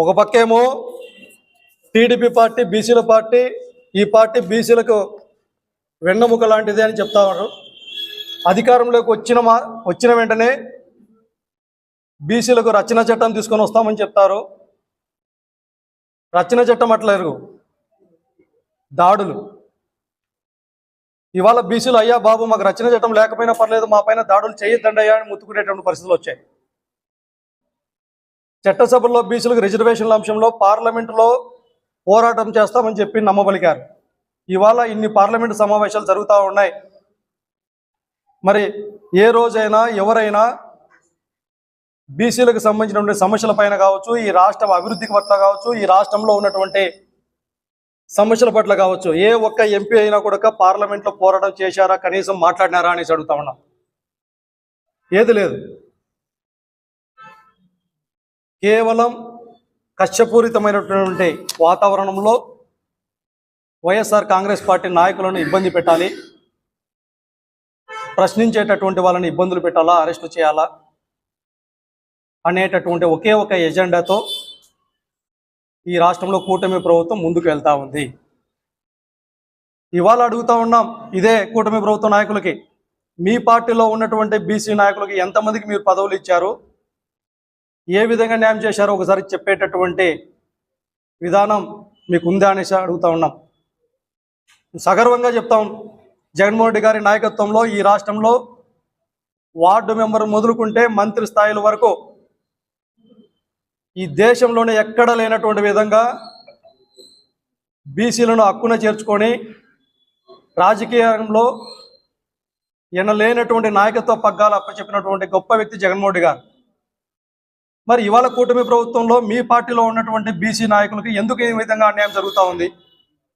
ఒక పక్కేమో TDP party బీసీల పార్టీ ఈ పార్టీ బీసీలకు వెన్నెముక లాంటిది అని చెప్తా ఉన్నారు. అధికారంలోకి వచ్చిన మా వచ్చిన వెంటనే బీసీలకు రచన చట్టం తీసుకొని వస్తామని చెప్తారు. రచన చట్టం అట్లేరు దాడులు. ఇవాళ బీసీలు అయ్యా బాబు మాకు రచన చట్టం లేకపోయినా పర్లేదు మా పైన దాడులు చేయొద్దండి అయ్యా అని ముత్తుకునేటువంటి పరిస్థితులు వచ్చాయి. చట్టసభల్లో బీసీలకు రిజర్వేషన్ల అంశంలో పార్లమెంటులో పోరాటం చేస్తామని చెప్పి నమ్మబలికారు. ఇవాళ ఇన్ని పార్లమెంటు సమావేశాలు జరుగుతూ ఉన్నాయి. మరి ఏ రోజైనా ఎవరైనా బీసీలకు సంబంధించినటువంటి సమస్యల పైన కావచ్చు ఈ రాష్ట్రం అభివృద్ధికి పట్ల కావచ్చు ఈ రాష్ట్రంలో ఉన్నటువంటి సమస్యల పట్ల కావచ్చు ఏ ఒక్క ఎంపీ అయినా కూడా పార్లమెంట్లో పోరాటం చేశారా కనీసం మాట్లాడినారా అనేసి అడుగుతా ఉన్నాం. ఏది లేదు. కేవలం కష్టపూరితమైనటువంటి వాతావరణంలో వైఎస్ఆర్ కాంగ్రెస్ పార్టీ నాయకులను ఇబ్బంది పెట్టాలి. ప్రశ్నించేటటువంటి వాళ్ళని ఇబ్బందులు పెట్టాలా అరెస్టు చేయాలా అనేటటువంటి ఒకే ఒక ఎజెండాతో ఈ రాష్ట్రంలో కూటమి ప్రభుత్వం ముందుకు వెళ్తూ ఉంది. ఇవాళ అడుగుతా ఉన్నాం ఇదే కూటమి ప్రభుత్వ నాయకులకి. మీ పార్టీలో ఉన్నటువంటి బీసీ నాయకులకి ఎంతమందికి మీరు పదవులు ఇచ్చారు? ఏ విధంగా న్యాయం చేశారో ఒకసారి చెప్పేటటువంటి విధానం మీకు ఉందా అనేసి అడుగుతా ఉన్నాం. సగర్వంగా చెప్తాం జగన్మోహన్ రెడ్డి గారి నాయకత్వంలో ఈ రాష్ట్రంలో వార్డు మెంబర్ మొదలుకుంటే మంత్రి స్థాయిల వరకు ఈ దేశంలోనే ఎక్కడ లేనటువంటి విధంగా బీసీలను హక్కున చేర్చుకొని రాజకీయంలో ఎన్న లేనటువంటి నాయకత్వ పగ్గాలు అప్పచెప్పినటువంటి గొప్ప వ్యక్తి జగన్మోహన్ రెడ్డి గారు. మరి ఇవాళ కూటమి ప్రభుత్వంలో మీ పార్టీలో ఉన్నటువంటి బీసీ నాయకులకు ఎందుకు ఈ విధంగా అన్యాయం జరుగుతూ ఉంది?